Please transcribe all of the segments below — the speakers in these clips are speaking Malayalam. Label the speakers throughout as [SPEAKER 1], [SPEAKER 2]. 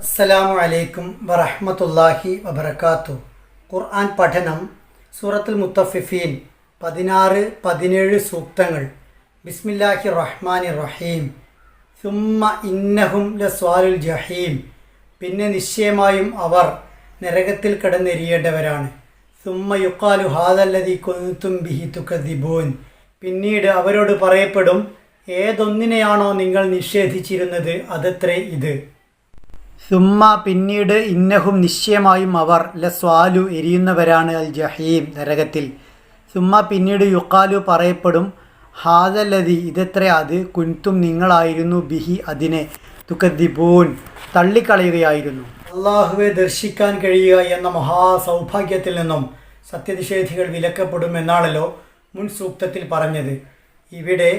[SPEAKER 1] അസ്സലാമു അലൈക്കും വറഹ്മത്തുള്ളാഹി വബർക്കാത്തു ഖുർആൻ പഠനം സൂറത്തുൽ മുത്തഫിഫീൻ പതിനാറ് പതിനേഴ് സൂക്തങ്ങൾ. ബിസ്മില്ലാഹി റഹ്മാൻ റഹീം. സുമ്മ ഇന്നഹും ലസ്വാലുൽ ജഹീം. പിന്നെ നിശ്ചയമായും അവർ നരകത്തിൽ കിടന്നെരിയേണ്ടവരാണ്. സുമ്മ യുക്കാലു ഹാദല്ലതി കുന്തും ബിഹി തുക്കദിബൂൻ പിന്നീട് അവരോട് പറയപ്പെടും ഏതൊന്നിനെയാണോ നിങ്ങൾ നിഷേധിച്ചിരുന്നത് അതത്രേ ഇത്. സുമ്മ പിന്നീട് ഇന്നഹും നിശ്ചയമായും അവർ ലസ്വാലു എരിയുന്നവരാണ് അൽ ജഹീം നരകത്തിൽ. സുമ്മ പിന്നീട് യുക്കാലു പറയപ്പെടും ഹാദല്ലതി ഇതെത്ര അത്? കുൻതും നിങ്ങളായിരുന്നു ബിഹി അതിനെ തുക്കദ്ദിബൂൻ തള്ളിക്കളയുകയായിരുന്നു. അള്ളാഹുവെ ദർശിക്കാൻ കഴിയുക എന്ന മഹാസൗഭാഗ്യത്തിൽ നിന്നും സത്യനിഷേധികൾ വിലക്കപ്പെടുമെന്നാണല്ലോ മുൻ സൂക്തത്തിൽ പറഞ്ഞത്. ഇവിടെ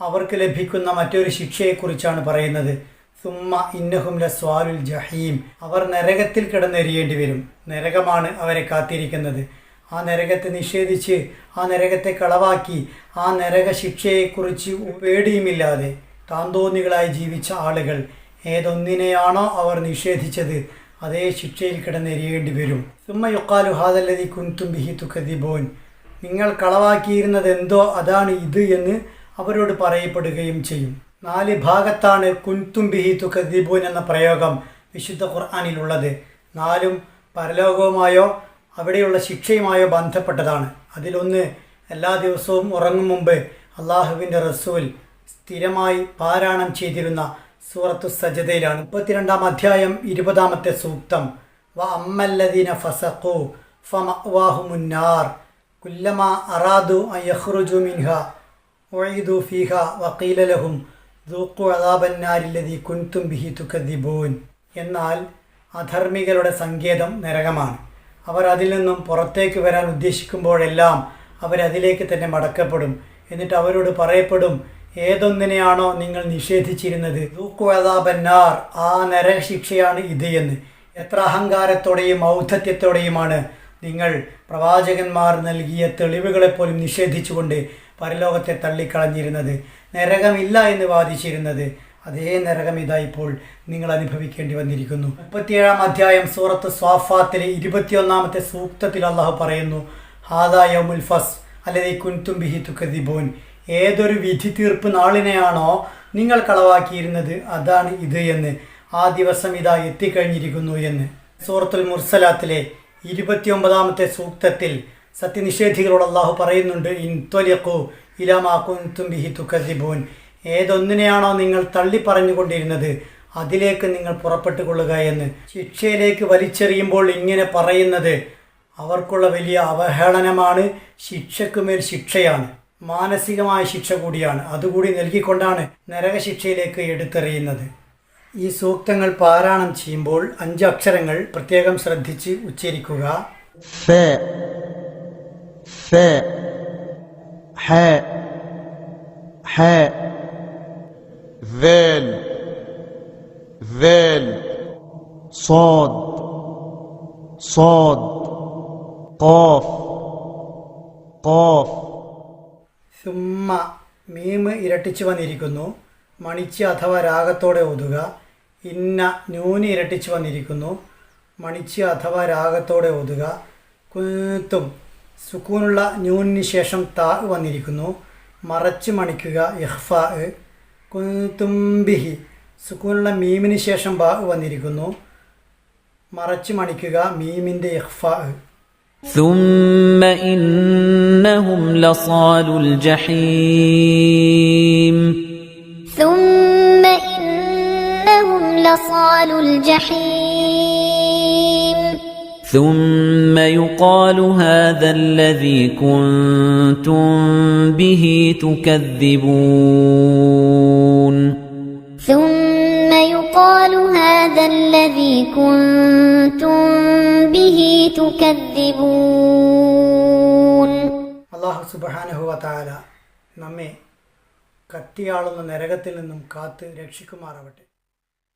[SPEAKER 1] അവർക്ക് ലഭിക്കുന്ന മറ്റൊരു ശിക്ഷയെക്കുറിച്ചാണ് പറയുന്നത്. സുമ്മ ഇന്നഹും ലസ്വാലുൽ ജഹീം. അവർ നരകത്തിൽ കിടന്നെരിയേണ്ടി വരും. നരകമാണ് അവരെ കാത്തിരിക്കുന്നത്. ആ നരകത്തെ നിഷേധിച്ച് ആ നരകത്തെ കളവാക്കി ആ നരക ശിക്ഷയെക്കുറിച്ച് പേടിയുമില്ലാതെ താന്തോന്നികളായി ജീവിച്ച ആളുകൾ ഏതൊന്നിനെയാണോ അവർ നിഷേധിച്ചത് അതേ ശിക്ഷയിൽ കിടന്നെരിയേണ്ടി വരും. സുമ്മ യുക്കാലു ഹാദല്ലതി കുൻതും ബിഹി തുക്കതിബോൻ നിങ്ങൾ കളവാക്കിയിരുന്നത് എന്തോ അതാണ് ഇത് എന്ന് അവരോട് പറയപ്പെടുകയും ചെയ്യും. നാല് ഭാഗത്താണ് കുൻതും ബിഹിത്തു തുക്കദിബൂൻ എന്ന പ്രയോഗം വിശുദ്ധ ഖുർആാനിലുള്ളത്. നാലും പരലോകവുമായോ അവിടെയുള്ള ശിക്ഷയുമായോ ബന്ധപ്പെട്ടതാണ്. അതിലൊന്ന് എല്ലാ ദിവസവും ഉറങ്ങും മുമ്പ് അള്ളാഹുവിന്റെ റസൂൽ സ്ഥിരമായി പാരായണം ചെയ്തിരുന്ന സൂറത്തു സജതയിലാണ് മുപ്പത്തിരണ്ടാം അധ്യായം ഇരുപതാമത്തെ സൂക്തം. വ അമ്മല്ലദീന ഫസഖു ഫമവാഹുമുന്നാർ കുല്ലമ അറാദു അൻ യഖ്റുജു മിൻഹ ഉഈദു ഫീഹ വഖീല ലഹും അതാപന്നാരില്ലതി കുൻതും ബിഹി തുകദ്ദിബൂൻ. എന്നാൽ അധർമ്മികളുടെ സങ്കേതം നരകമാണ്. അവർ അതിൽ നിന്നും പുറത്തേക്ക് വരാൻ ഉദ്ദേശിക്കുമ്പോഴെല്ലാം അവരതിലേക്ക് തന്നെ മടക്കപ്പെടും. എന്നിട്ട് അവരോട് പറയപ്പെടും ഏതൊന്നിനെയാണോ നിങ്ങൾ നിഷേധിച്ചിരുന്നത്? ദൂക്കു അതാപന്നാർ ആ നരകശിക്ഷയാണ് ഇത് എന്ന്. എത്ര അഹങ്കാരത്തോടെയും ഔദ്ധത്യത്തോടെയുമാണ് നിങ്ങൾ പ്രവാചകന്മാർ നൽകിയ തെളിവുകളെപ്പോലും നിഷേധിച്ചുകൊണ്ട് പരലോകത്തെ തള്ളിക്കളഞ്ഞിരുന്നത്. നരകമില്ല എന്ന് വാദിച്ചിരുന്നത്. അതേ നരകം ഇതാ ഇപ്പോൾ നിങ്ങൾ അനുഭവിക്കേണ്ടി വന്നിരിക്കുന്നു. മുപ്പത്തിയേഴാം അധ്യായം സൂറത്ത് സ്വാഫാത്തിലെ ഇരുപത്തിയൊന്നാമത്തെ സൂക്തത്തിൽ അള്ളാഹു പറയുന്നു ഹാദായ മുൽഫസ് അല്ലെങ്കിൽ കുൻതും ബിഹി തുക്കദിബോൻ ഏതൊരു വിധി തീർപ്പ് നാളിനെയാണോ നിങ്ങൾ കളവാക്കിയിരുന്നത് അതാണ് ഇത് എന്ന് ആ ദിവസം ഇതാ എത്തിക്കഴിഞ്ഞിരിക്കുന്നു എന്ന്. സൂറത്തുൽ മുർസലാത്തിലെ ഇരുപത്തിയൊമ്പതാമത്തെ സൂക്തത്തിൽ സത്യനിഷേധികളോട് അള്ളാഹു പറയുന്നുണ്ട് ഇൻ ത്വലിഖു ഇലാമാക്കും ബിഹി തുക്കദിബൂൻ ഏതൊന്നിനെയാണോ നിങ്ങൾ തള്ളി പറഞ്ഞുകൊണ്ടിരുന്നത് അതിലേക്ക് നിങ്ങൾ പുറപ്പെട്ടു കൊള്ളുക എന്ന്. ശിക്ഷയിലേക്ക് വലിച്ചെറിയുമ്പോൾ ഇങ്ങനെ പറയുന്നത് അവർക്കുള്ള വലിയ അവഹേളനമാണ് ശിക്ഷക്കുമേൽ ശിക്ഷയാണ് മാനസികമായ ശിക്ഷ കൂടിയാണ് അതുകൂടി നൽകിക്കൊണ്ടാണ് നരകശിക്ഷയിലേക്ക് എടുത്തെറിയുന്നത്. ഈ സൂക്തങ്ങൾ പാരായണം ചെയ്യുമ്പോൾ അഞ്ച് അക്ഷരങ്ങൾ പ്രത്യേകം ശ്രദ്ധിച്ച് ഉച്ചരിക്കുക.
[SPEAKER 2] فاء فاء حاء حاء ذال ذال صاد صاد قاف قاف
[SPEAKER 1] സുമ്മ മീമ് ഇരട്ടിച്ച് വന്നിരിക്കുന്നു മണിച്ച് അഥവാ രാഗത്തോടെ ഓതുക ഇന്ന നൂന് ഇരട്ടിച്ച് വന്നിരിക്കുന്നു മണിച്ച് അഥവാ രാഗത്തോടെ ഓതുക കുത്തും സുക്കൂനുള്ള ന്യൂനിന് ശേഷം താ വന്നിരിക്കുന്നു മറച്ച് മണിക്കുക ഇഹ്ഫ കുത്തുംബിഹി സുക്കൂനുള്ള മീമിന് ശേഷം ബാ വന്നിരിക്കുന്നു മറച്ച് മണിക്കുക മീമിൻ്റെ ഇഹ്ഫ
[SPEAKER 3] ثم إنهم لصال الجحيم
[SPEAKER 4] ثم إنهم لصال الجحيم
[SPEAKER 3] ثم يقال هذا الذي كنتم به تكذبون
[SPEAKER 4] ثم يقال هذا الذي كنتم به تكذبون
[SPEAKER 1] അള്ളാഹു സുബാനഹുവ താല നമ്മെ കത്തിയാളുന്ന നരകത്തിൽ നിന്നും കാത്ത് രക്ഷിക്കുമാറാവട്ടെ